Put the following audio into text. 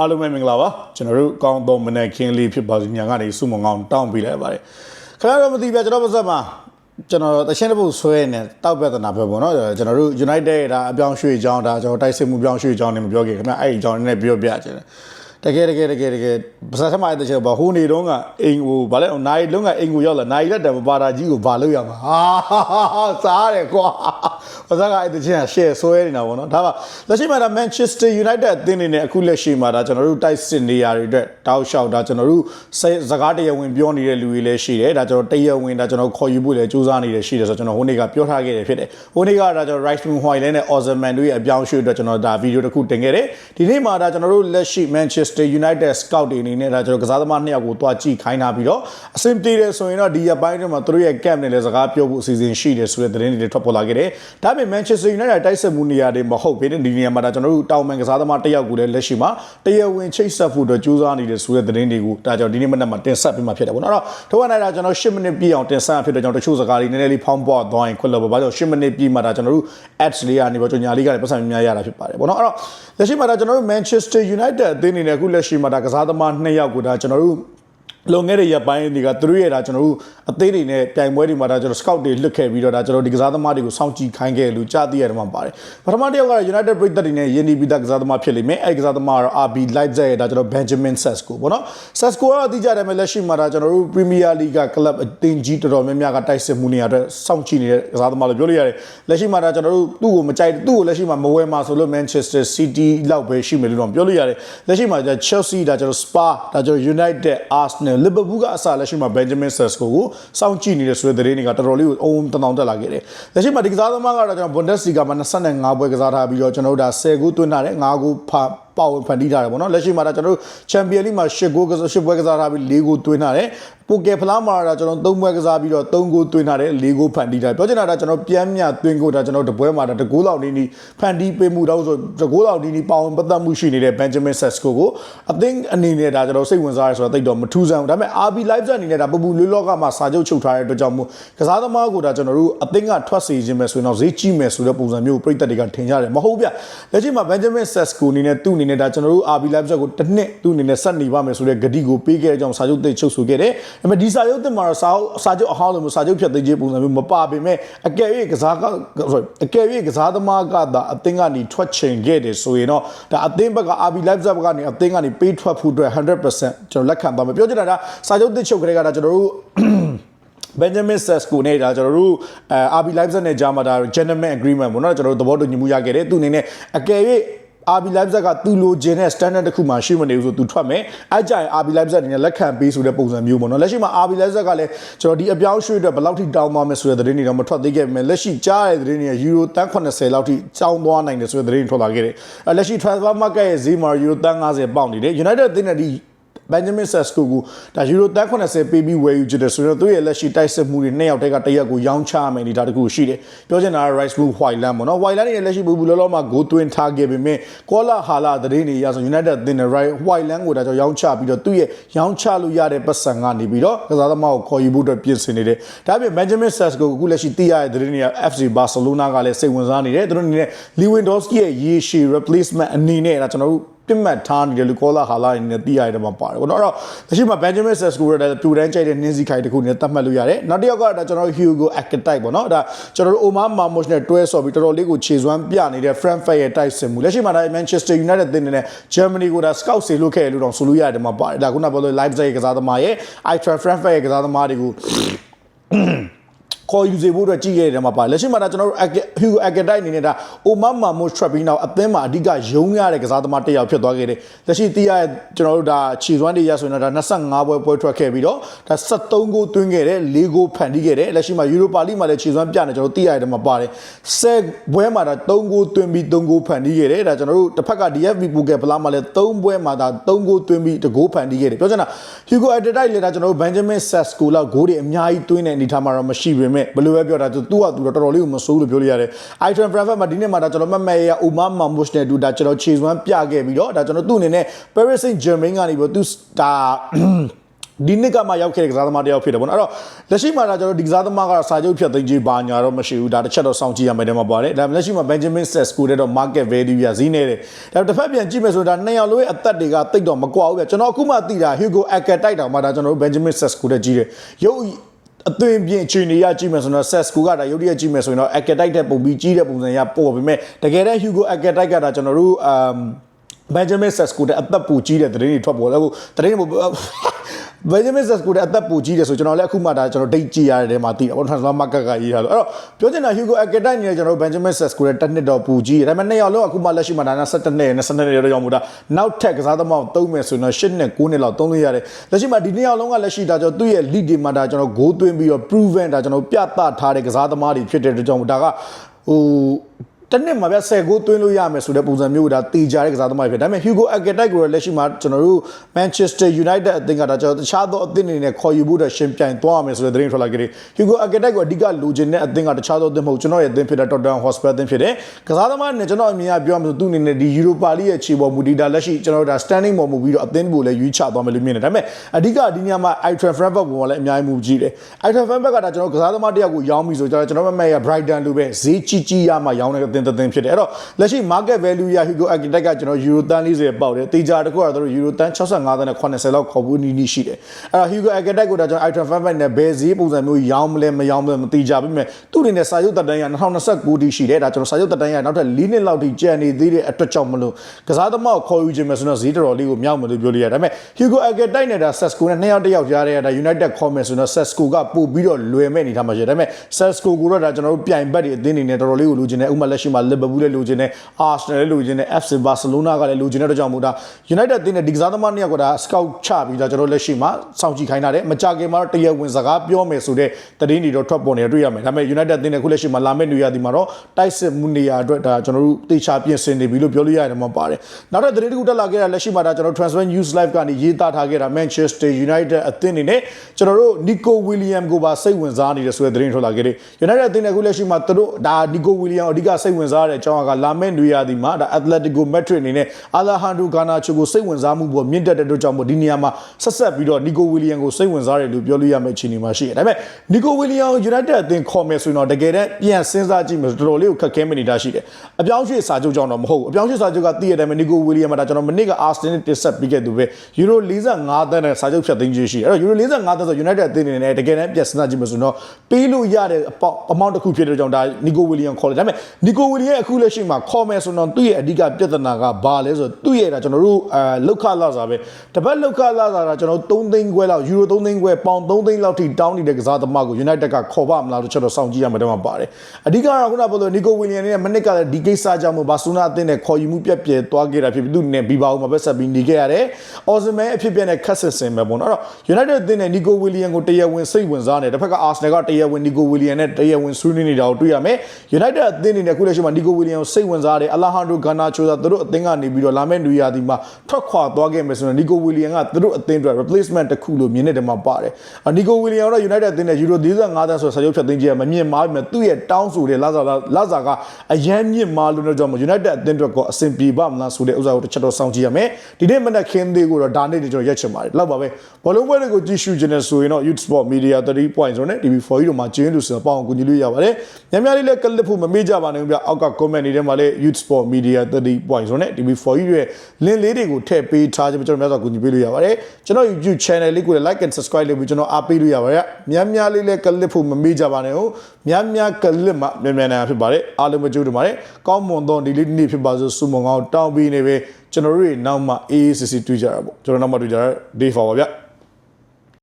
အားလုံးပဲမင်္ဂလာပါကျွန်တော်တို့ကောင်းသောမနက်ခင်းလေးဖြစ်ပါစေညာကနေစုမုံကောင်းတောင်းပေးလိုက်ပါတယ်ခင်ဗျားတို့မသိပြကျွန်တော်ပါစက်မှာကျွန်တော်တချင်းတစ်ပုတ်ဆွဲနေတောက်ပြဿနာပဲပေါ့နော်ကျွန်တော်တို့ United ဒါအပြောင်းရွှေ့ကြောင်းဒါကျွန်တော်တိုက်စစ်မှုပြောင်းရွှေ့ကြောင်းနေမပြောခဲ့ခင်ဗျာအဲ့ဒီကြောင်းနဲ့ပြောပြချင်တယ် တကယ်တကယ်တကယ်တကယ်ပါစက်ထမအဲ့တချက်ဘာဟိုနေတော့ကအင်ကိုဗာလဲနိုင်လုံးကအိမ်ကိုရောက်လာနိုင်လက်တယ်ပါတာကြီးကိုဘာလုပ်ရမှာဟာစားတယ်ကွာပါစက်ကအဲ့တချက်က share ဆွဲနေတာပေါ့နော်ဒါပါလက်ရှိမှာဒါ Manchester United အသင်းနေနဲ့အခုလက်ရှိမှာဒါကျွန်တော်တို့တိုက်စစ်နေရာတွေအတွက်တောက်လျှောက်ဒါကျွန်တော်တို့စကားတရားဝင်ပြောနေတဲ့လူတွေလည်းရှိတယ်ဒါကျွန်တော်တရားဝင်ဒါကျွန်တော်ခေါ်ယူဖို့လည်းစူးစမ်းနေတယ်ရှိတယ်ဆိုတော့ကျွန်တော်ဟိုနေ့ကပြောထားခဲ့တယ်ဖြစ်တယ်ဟိုနေ့ကဒါကျွန်တော် Rice Moon Hoyland နဲ့ Ozman တို့ရဲ့အပြောင်းအရွှေ့အတွက်ကျွန်တော်ဒါဗီဒီယိုတစ်ခုတင်ခဲ့တယ်ဒီနေ့မှာဒါကျွန်တော်တို့လက်ရှိ Manchester United scout တွေအနေနဲ့ဒါကျွန်တော်ကစားသမားနှစ်ယောက်ကိုတွားကြည့်ခိုင်းထားပြီးတော့အဆင်ပြေတယ်ဆိုရင်တော့ဒီရက်ပိုင်းတွေမှာသူတို့ရဲ့ camp နဲ့လည်းစကားပြောဖို့အစီအစဉ်ရှိတယ်ဆိုတဲ့သတင်းတွေထွက်ပေါ်လာခဲ့တယ်ဒါပေမဲ့ Manchester United တိုက်စစ်မှုနေရာတွေမဟုတ်ဘဲဒီနေရာမှာဒါကျွန်တော်တို့တောင်ပန်ကစားသမားတစ်ယောက်ကိုလည်းလက်ရှိမှာတရားဝင်ချိတ်ဆက်ဖို့အတွက်ကြိုးစားနေတယ်ဆိုတဲ့သတင်းတွေကိုဒါကြောင့်ဒီနေ့မနက်မှာတင်ဆက်ပေးမှာဖြစ်တယ်ပေါ့နော်အဲ့တော့ထို့ကနေဒါကျွန်တော်10မိနစ်ပြည့်အောင်တင်ဆက်ရဖြစ်တဲ့ကြောင့်တချို့စကားတွေနည်းနည်းလေးဖောင်းပွားသွားရင်ခွက်လို့ပါဘာကြောင့်10မိနစ်ပြည့်မှာဒါကျွန်တော်တို့ ads လေးကနေပေါ့ကျွန်ညာလေးကလည်းပတ်စံများများရတာဖြစ်ပါတယ်ပေါ့နော်အဲ့တော့လက်ရှိမှာဒါကျွန်တော်တို့ Manchester United အသင်းအနေနဲ့အခုလက်ရှိမှာဒါကစားသမား2ယောက်ကိုဒါကျွန်တော်တို့ လွန်ခဲ့တဲ့ရက်ပိုင်းတွေကသူတို့ရဲ့ဒါကျွန်တော်တို့အသေးတွေနဲ့ပြိုင်ပွဲတွေမှာဒါကျွန်တော် scout တွေလွတ်ခဲ့ပြီးတော့ဒါကျွန်တော်ဒီကစားသမားတွေကိုစောင့်ကြည့်ခိုင်းခဲ့လို့ကြားသိရတယ်မှာပါတယ်ပထမတစ်ယောက်က United ပြည်သက်တွေနဲ့ယင်းဒီပြီးသားကစားသမားဖြစ်လိမ့်မယ်အဲ့ကစားသမားကတော့ RB Leipzig ရဲ့ဒါကျွန်တော် Benjamin Sesko ပေါ့နော် Sesko ကတော့အတိအကျတယ်မဲ့လက်ရှိမှာဒါကျွန်တော်တို့ Premier League က club အသင်းကြီးတော်တော်များများကတိုက်စစ်မှုနေရတဲ့စောင့်ကြည့်နေတဲ့ကစားသမားလို့ပြောလို့ရတယ်လက်ရှိမှာဒါကျွန်တော်တို့သူ့ကိုမကြိုက်သူ့ကိုလက်ရှိမှာမဝယ်မှာဆိုလို့ Manchester City လောက်ပဲရှိမယ်လို့တော့ပြောလို့ရတယ်လက်ရှိမှာဒါ Chelsea ဒါကျွန်တော် Spa ဒါကျွန်တော် United Arsenal Liverpool ကအစလက်ရှိမှာ Benjamin Sesko ကိုစောင့်ကြည့်နေတဲ့ဆိုတဲ့သတင်းတွေကတော်တော်လေးကိုအုံတနောင်တက်လာခဲ့တယ်လက်ရှိမှာဒီကစားသမားကတော့ကျွန်တော် Bundesliga မှာ25ပွဲကစားထားပြီးတော့ကျွန်တော်တို့ဒါ10ဂိုးသွင်းထားတယ်5ဂိုးဖာပါဝင်ဖန်တီးထားတယ်ပေါ့နော်လက်ရှိမှာဒါကျွန်တော်တို့ချန်ပီယံလိမှာ10ဂိုးကစား10ပွဲကစားထားပြီး4ဂိုးသွင်းထားတယ်ပိုကယ်ဖလားမှာဒါကျွန်တော်3ပွဲကစားပြီးတော့3ဂိုးသွင်းထားတယ်4ဂိုးဖန်တီးထားတယ်ပြောချင်တာဒါကျွန်တော်ပြန်မြသွင်းကိုဒါကျွန်တော်တပွဲမှာဒါတကိုးလောက်နီးနီးဖန်တီးပေးမှုတော့ဆိုတကိုးလောက်နီးနီးပါဝင်ပတ်သက်မှုရှိနေတဲ့ Benjamin Sesko ကိုအသင်းအနေနဲ့ဒါကျွန်တော်စိတ်ဝင်စားရဲဆိုတော့တိတ်တော့မထူးဆန်းဘူးဒါပေမဲ့ RB Live အနေနဲ့ဒါပပူလွေးလောကမှာစာချုပ်ချုပ်ထားတဲ့အတွက်ကြောင့်မို့ကစားသမားကိုဒါကျွန်တော်တို့အသင်းကထွက်စေခြင်းပဲဆိုရင်တော့ဈေးကြီးမယ်ဆိုတဲ့ပုံစံမျိုးပြည်သက်တွေကထင်ကြတယ်မဟုတ်ဗျလက်ရှိမှာ Benjamin Sesko အနေနဲ့သူ့အနေနဲ့ဒါကျွန်တော်တို့ RB Live ကိုတစ်နှစ်သူ့အနေနဲ့ဆက်နေပါမယ်ဆိုတဲ့ဂတိကိုပေးခဲ့တဲ့အကြောင်းစာချုပ်သိချုပ်ဆိုခဲ့တယ်ဒါပေမဲ့ဒီစာချုပ်တင်မှာတော့စာစာချုပ်အဟောင်းလိုမျိုးစာချုပ်ဖြတ်သိမ်းခြင်းပုံစံမျိုးမပါပေမဲ့အကယ်၍ကစားက sorry အကယ်၍ကစားသမားကဒါအသင်းကနေထွက်ချင်ခဲ့တယ်ဆိုရင်တော့ဒါအသင်းဘက်က RB Live ဘက်ကနေအသင်းကနေပေးထွက်ဖို့အတွက်100%ကျွန်တော်လက်ခံပါမယ်ပြောချင်တာဒါစာချုပ်သိချုပ်ကြတဲ့ကဒါကျွန်တော်တို့ Benjamin Sesko နဲ့ဒါကျွန်တော်တို့အဲ RB Leipzig နဲ့ဂျာမာဒါ gentleman agreement ပေါ့နော်ကျွန်တော်တို့သဘောတူညီမှုရခဲ့တယ်သူအနေနဲ့အကယ်၍ RB Leipzig ကသူလိုချင်တဲ့ standard တစ်ခုမှရှိမနေဘူးဆိုသူထွက်မယ်အကြိုင် RB Leipzig အနေနဲ့လက်ခံပေးဆိုတဲ့ပုံစံမျိုးပေါ့နော်လက်ရှိမှာ RB Leipzig ကလည်းကျွန်တော်ဒီအပြောင်းရွှေ့အတွက်ဘယ်လောက်ထိတောင်းပါမယ်ဆိုတဲ့သတင်းတွေတော့မထွက်သေးခဲ့ပေမဲ့လက်ရှိကြားတဲ့သတင်းတွေကယူရိုတန်း80လောက်ထိကျောင်းသွားနိုင်တယ်ဆိုတဲ့သတင်းတွေထွက်လာခဲ့တယ်အဲလက်ရှိ transfer market ရဲ့ဈေးမှာယူရိုတန်း90ပေါက်နေတယ် United အသ င်းနဲ့ဒီ Benjamin Sesko ကိုဒါယူရိုတန်း80ပေးပြီးဝယ်ယူကြတယ်ဆိုတော့သူ့ရဲ့လက်ရှိတိုက်စစ်မှုတွေနှစ်ယောက်တည်းကတစ်ရက်ကိုရောင်းချရမယ်နေတာတခုရှိတယ်ပြောချင်တာက Rice Blue Whiteland ပေါ့နော် Whiteland ရဲ့လက်ရှိဘူဘူလောလောမှာဂိုးသွင်းထားခဲ့ပေမဲ့ကောလာဟာလာသတင်းတွေရဆို United အသင်းနဲ့ Right Whiteland ကိုဒါကြောင့်ရောင်းချပြီးတော့သူ့ရဲ့ရောင်းချလို့ရတဲ့ပတ်စံကနေပြီးတော့ကစားသမားကိုခေါ်ယူဖို့အတွက်ပြင်ဆင်နေတယ်ဒါပေမဲ့ Benjamin Sesko ကိုအခုလက်ရှိသိရတဲ့သတင်းတွေက FC Barcelona ကလည်းစိတ်ဝင်စားနေတယ်သူတို့အနေနဲ့ Lewandowski ရဲ့ရေရှည် replacement အနေနဲ့ဒါကျွန်တော်တို့ ပြစ်မှတ်ထားနေတယ်လို့ကောလာဟာလာနေနဲ့သိရတယ်မှာပါတယ်ပေါ့နော်အဲ့တော့လက်ရှိမှာ Benjamin Sesko ရတဲ့ပြူတန်းကြိုက်တဲ့နှင်းစီခိုင်တစ်ခုနဲ့တတ်မှတ်လို့ရတယ်နောက်တစ်ယောက်ကဒါကျွန်တော် Hugo Archetype ပေါ့နော်ဒါကျွန်တော်တို့ Omar Marmoush နဲ့တွဲဆော်ပြီးတော်တော်လေးကိုခြေစွမ်းပြနေတဲ့ Frankfurt ရဲ့တိုက်စစ်မှုလက်ရှိမှာဒါ Manchester United တင်နေတဲ့ Germany ကိုဒါ scout စေလို့ခဲ့လို့တော့ဆိုလို့ရတယ်မှာပါတယ်ဒါခုနကပြောလို့ Leipzig ရဲ့ကစားသမားရဲ့ Eintracht Frankfurt ရဲ့ကစားသမားတွေကို ခေါ်ယူစေဖို့အတွက်ကြည့်ခဲ့တယ်မှာပါလက်ရှိမှာဒါကျွန်တော်တို့ Hugo Archetype အနေနဲ့ဒါ Omar Marmoush ထွက်ပြီးနောက်အသင်းမှာအဓိကရုံးရတဲ့ကစားသမားတစ်ယောက်ဖြစ်သွားခဲ့တယ်လက်ရှိတီးရတဲ့ကျွန်တော်တို့ဒါခြေစွမ်းတွေရဆိုရင်တော့ဒါ25ပွဲပွဲထွက်ခဲ့ပြီးတော့ဒါ73ဂိုးသွင်းခဲ့တယ်4ဂိုးဖန်တီးခဲ့တယ်လက်ရှိမှာ Europa League မှာလည်းခြေစွမ်းပြနေကျွန်တော်တို့တီးရတဲ့မှာပါတယ်10ပွဲမှာဒါ3ဂိုးသွင်းပြီး3ဂိုးဖန်တီးခဲ့တယ်ဒါကျွန်တော်တို့တစ်ဖက်က DFB ပိုကယ်ဖလားမှာလည်း3ပွဲမှာဒါ3ဂိုးသွင်းပြီး1ဂိုးဖန်တီးခဲ့တယ်ပြောချင်တာ Hugo Archetype လည်းဒါကျွန်တော်တို့ Benjamin Sesko လောက်ဂိုးတွေအများကြီးသွင်းတဲ့အနေထားမှာတော့မရှိပေမဲ့ဘယ်လိုပဲပြောတာသူကသူတော့တော်တော်လေးကိုမဆိုးလို့ပြောလို့ရတယ် Item Frankfurt မှာဒီနေ့မှာဒါကျွန်တော်မတ်မဲရ Omar Marmoush နဲ့တူဒါကျွန်တော်ခြေစွမ်းပြခဲ့ပြီးတော့ဒါကျွန်တော်သူ့အနေနဲ့ Paris Saint-Germain ကနေပြီးတော့သူဒါဒီနှစ်ကမှရောက်ခဲ့တဲ့ကစားသမားတစ်ယောက်ဖြစ်တယ်ပေါ့နော်အဲ့တော့လက်ရှိမှာဒါကျွန်တော်ဒီကစားသမားကတော့စာချုပ်ဖြတ်သိမ်းကြီးဘာညာတော့မရှိဘူးဒါတစ်ချက်တော့စောင့်ကြည့်ရမယ်တဲ့မှာပါတယ်ဒါလက်ရှိမှာ Benjamin Sesko တဲ့တော့ market value ရဈေးနေတယ်ဒါတစ်ဖက်ပြန်ကြည့်မယ်ဆိုတော့ဒါနှစ်ယောက်လုံးရဲ့အသက်တွေကတိတ်တော့မကွာဘူးဗျကျွန်တော်အခုမှသိတာ Hugo Eke တိုက်တောင်မှဒါကျွန်တော်တို့ Benjamin Sesko တဲ့ကြီးတယ်ရုပ် အသွင်ပြင်ချီနေရကြည့်မယ်ဆိုတော့ Sesco ကဒါရုပ်ရည်ကြည့်မယ်ဆိုရင်တော့ Archetype တဲ့ပုံပြီးကြီးတဲ့ပုံစံရပေါ်ပေမဲ့တကယ်တမ်း Hugo Archetype ကဒါကျွန်တော်တို့အမ် Benjamin Sesko တဲ့အသက်ပူကြီးတဲ့သတင်းတွေထွက်ပေါ်တယ်ဟိုသတင်းတွေ Benjamin Sesko တဲ့အသက်ပူကြီးတယ်ဆိုကျွန်တော်လည်းအခုမှဒါကျွန်တော်ဒိတ်ကြည့်ရတဲ့ထဲမှာသိတယ်ပေါ့ transfer market ကရေးထားလို့အဲ့တော့ပြောချင်တာ Hugo Archetype နဲ့ကျွန်တော် Benjamin Sesko ရဲ့တစ်နှစ်တော့ပူကြီးတယ်ဒါပေမဲ့နှစ်ယောက်လုံးအခုမှလက်ရှိမှာဒါနဲ့17နှစ်နဲ့12နှစ်တော့ကြောင့်မို့ဒါနောက်ထပ်ကစားသမားကိုသုံးမယ်ဆိုရင်တော့8နှစ်9နှစ်လောက်သုံးလို့ရတယ်လက်ရှိမှာဒီနှစ်ယောက်လုံးကလက်ရှိဒါကျွန်တော်သူ့ရဲ့ lead တွေမှာဒါကျွန်တော် goal သွင်းပြီးတော့ proven ဒါကျွန်တော်ပြသထားတဲ့ကစားသမားတွေဖြစ်တဲ့အတွက်ကြောင့်မို့ဒါကဟို တနစ်မှာဗျ10ကိုသွင်းလို့ရမယ်ဆိုတဲ့ပုံစံမျိုးဒါတေချာတဲ့ကစားသမားဖြစ်ဒါပေမဲ့ Hugo Archetype ကိုလက်ရှိမှာကျွန်တော်တို့ Manchester United အသင်းကဒါကျွန်တော်တခြားသောအသင်းတွေနဲ့ခေါ်ယူဖို့တော့ရှင်ပြိုင်သွားရမယ်ဆိုတဲ့သတင်းထွက်လာကြတယ် Hugo Archetype ကိုအဓိကလိုချင်တဲ့အသင်းကတခြားသောအသင်းမဟုတ်ကျွန်တော်ရဲ့အသင်းဖြစ်တဲ့ Tottenham Hotspur အသင်းဖြစ်တယ်ကစားသမားနဲ့ကျွန်တော်အမြင်အရပြောရမယ်ဆိုသူ့အနေနဲ့ဒီ Europa League ရဲ့ခြေပေါ်မူတည်တာလက်ရှိကျွန်တော်တို့ဒါ standing ပေါ်မူပြီးတော့အသင်းကိုလည်းရွေးချသွားမယ်လို့မြင်တယ်ဒါပေမဲ့အဓိကဒီညမှာ Eintracht Frankfurt ပေါ်မှာလည်းအများကြီးမူကြီးတယ် Eintracht Frankfurt ကဒါကျွန်တော်ကစားသမားတယောက်ကိုရောင်းပြီဆိုတော့ကျွန်တော်မမရဲ့ Brighton လိုပဲဈေးကြီးကြီးရမှရောင်းတဲ့အသင်းတစ်သင်းဖြစ်တယ်အဲ့တော့လက်ရှိ market value ရ Hugo Archetype ကကျွန်တော် Euro တန်း40ပေါက်တယ်တေချာတခုကတော့ Euro တန်း65တန်းနဲ့80လောက်ခေါ်ဖို့နီးနီးရှိတယ်အဲ့တော့ Hugo Archetype ကိုဒါကျွန်တော် Eintracht Frankfurt နဲ့ဘယ်ဈေးပုံစံမျိုးရောင်းမလဲမရောင်းမလဲမသိကြဘူးမြဲသူ့အနေနဲ့စာရုပ်တက်တန်းရ2029တိရှိတယ်ဒါကျွန်တော်စာရုပ်တက်တန်းရနောက်ထပ်4နှစ်လောက်ထိကျန်နေသေးတဲ့အတွက်ကြောင့်မလို့ကစားသမားကိုခေါ်ယူခြင်းမယ်ဆိုတော့ဈေးတော်တော်လေးကိုမြောက်မယ်လို့ပြောလို့ရတယ်ဒါပေမဲ့ Hugo Archetype နဲ့ဒါ Sesco နဲ့နှစ်ယောက်တစ်ယောက်ကြားတဲ့ဒါ United ခေါ်မယ်ဆိုတော့ Sesco ကပို့ပြီးတော့လွယ်မဲ့အနေထားမှာရှိတယ်ဒါပေမဲ့ Sesco ကိုတော့ဒါကျွန်တော်တို့ပြိုင်ဘက်တွေအသင်းတွေနဲ့တော်တော်လေးကိုလိုချင်တယ်ဥပမာလက်ရှိမှာ Liverpool လည်းလိုချင်တယ် Arsenal လည်းလိုချင်တယ် FC Barcelona ကလည်းလိုချင်တဲ့အတွက်ကြောင့်မို့ဒါ United အသင်းနဲ့ဒီကစားသမားနှစ်ယောက်ကဒါ scout ချပြီးဒါကျွန်တော်လက်ရှိမှာစောင့်ကြည့်ခိုင်းတာတယ်မကြခင်မှာတော့တရားဝင်စကားပြောမယ်ဆိုတဲ့သတင်းတွေတော့ထွက်ပေါ်နေတွေ့ရမယ်ဒါပေမဲ့ United အသင်းနဲ့ခုလက်ရှိမှာလာမယ့်နေရာဒီမှာတော့တိုက်စစ်မှုနေရာအတွက်ဒါကျွန်တော်တို့တေချာပြင်ဆင်နေပြီလို့ပြောလို့ရတယ်မှာပါတယ်နောက်ထပ်သတင်းတစ်ခုတက်လာခဲ့တာလက်ရှိမှာဒါကျွန်တော် Transfer News Live ကနေရေးသားထားခဲ့တာ Manchester United အသင်းအနေနဲ့ကျွန်တော်တို့ Nico William ကိုပါစိတ်ဝင်စားနေတယ်ဆိုတဲ့သတင်းထွက်လာခဲ့တယ် United အသင်းနဲ့ခုလက်ရှိမှာသူတို့ဒါ Nico William အဓိကစိတ်ဝင်စားတဲ့အကြောင်းကလာမယ့်နေရာဒီမှာဒါ Atletico Madrid အနေနဲ့ Alejandro Garnacho ကိုစိတ်ဝင်စားမှုပေါ်မြင့်တက်တဲ့အတွက်ကြောင့်မို့ဒီနေရာမှာဆက်ဆက်ပြီးတော့ Nico William ကိုစိတ်ဝင်စားတယ်လို့ပြောလို့ရမယ့်အခြေအနေမှာရှိတယ်ဒါပေမဲ့ Nico William ကို United အသင်းခေါ်မယ်ဆိုရင်တော့တကယ်တမ်းပြန်စဉ်းစားကြည့်မယ်ဆိုတော်တော်လေးကိုခက်ခဲမနေတာရှိတယ်အပြောင်းရွှေ့စာချုပ်ကြောင့်တော့မဟုတ်ဘူးအပြောင်းရွှေ့စာချုပ်ကတည့်ရတဲ့အတိုင်းပဲ Nico William မှာဒါကျွန်တော်မနစ်က Arsenal နဲ့တစ်ဆက်ပြီးခဲ့သူပဲ Euro 45သန်းနဲ့စာချုပ်ဖြတ်သိမ်းခြင်းရှိတယ်အဲ့တော့ Euro 45သန်းဆို United အသင်းအနေနဲ့တကယ်တမ်းပြန်စဉ်းစားကြည့်မယ်ဆိုတော့ပေးလို့ရတဲ့အပေါအမောင့်တစ်ခုဖြစ်တဲ့ကြောင့်ဒါ Nico William ခေါ်တယ်ဒါပေမဲ့ Nico William အခုလက်ရှိမှာခေါ်မယ်ဆိုတော့သူ့ရဲ့အဓိကပြဿနာကဘာလဲဆိုတော့သူ့ရဲ့ဒါကျွန်တော်တို့အဲလောက်ခလာစားပဲတပတ်လောက်ခလာစားတာကျွန်တော်3သိန်းခွဲလောက်ယူရို3သိန်းခွဲပေါင်3သိန်းလောက်ထိတောင်းနေတဲ့ကစားသမားကို United ကခေါ်ပါမလားလို့ချက်တော့စောင့်ကြည့်ရမှာတော့ပါတယ်အဓိကတော့ခုနကပြောလို့ Nico William နဲ့မနစ်ကလည်းဒီကိစ္စကြောင့်မို့ဘာဆူနာအသင်းနဲ့ခေါ်ယူမှုပြက်ပြဲသွားခဲ့တာဖြစ်ပြီးသူနဲ့ဘီဘာဦးမှာပဲဆက်ပြီးနေခဲ့ရတယ်အော်စမဲအဖြစ်ပြက်နဲ့ခက်ဆင်ဆင်ပဲပေါ့နော်အဲ့တော့ United အသင်းနဲ့ Nico William ကိုတရားဝင်စိတ်ဝင်စားနေတစ်ဖက်က Arsenal ကတရားဝင် Nico William နဲ့တရားဝင်ဆွေးနွေးနေတာကိုတွေ့ရမယ် United အသင်းအနေနဲ့ခုလက်ရှိမှာ Nico William ကိုစိတ်ဝင်စားတယ် Alejandro Garnacho ဆိုသူတို့အသင်းကနေပြီးတော့လာမယ့်နေရာဒီမှာထွက်ခွာသွားခဲ့မယ်ဆိုတော့ Nico William ကသူတို့အသင်းအတွက် replacement တစ်ခုလို့မြင်နေတယ်မှာပါတယ်။ Nico William ကတော့ United အသင်းနဲ့ Euro 35သန်းဆိုစာချုပ်ဖြတ်သိမ်းခြင်းကမမြင်မာဘူးမြင်သူ့ရဲ့တောင်းဆိုတဲ့လာဇာလာဇာကအရန်မြင့်မာလို့တော့ကြောင့် United အသင်းအတွက်ကောအဆင်ပြေပါမလားဆိုတဲ့ဥစ္စာကိုတစ်ချက်တော့စောင့်ကြည့်ရမယ်။ဒီနေ့မနက်ခင်းသေးကိုတော့ဒါနေ့ကျွန်တော်ရက်ချင်ပါတယ်။လောက်ပါပဲ။ဘောလုံးပွဲတွေကိုကြည့်ရှုခြင်းနဲ့ဆိုရင်တော့ Youth Sport Media 3 point ဆိုနဲ့ TV4 တို့မှာကျင်းလို့ဆိုတော့ပေါအောင်ကူညီလို့ရပါတယ်။ညများလေးလည်းကလစ်ဖို့မမေ့ကြပါနဲ့ဗျ။အောက်က comment တွေထဲမှာလည်း Youth Sport Media 3 point ဆိုနဲ့ TV4 ရဲ့ link လေးတွေကိုထည့်ပေးထားခြင်းကျွန်တော်များစွာကူညီပေးလို့ရပါတယ်။ကျွန်တော် YouTube channel လေးကိုလည်း like and subscribe လုပ်ပြီးကျွန်တော်အားပေးလို့ရပါတယ်။များများလေးလည်းကလစ်ဖို့မမေ့ကြပါနဲ့ဟုတ်။များများကလစ်မှမြန်မြန်နိုင်ဖြစ်ပါတယ်။အားလုံးမကြိုးတပါတယ်။ကောင်းမွန်သောဒီလေးနေ့ဖြစ်ပါစို့ဆုမွန်ကောင်းတောင်းပေးနေပဲကျွန်တော်တို့တွေနောက်မှ AACC တွေ့ကြတာပေါ့။ကျွန်တော်နောက်မှတွေ့ကြတာ day for ပါဗျ။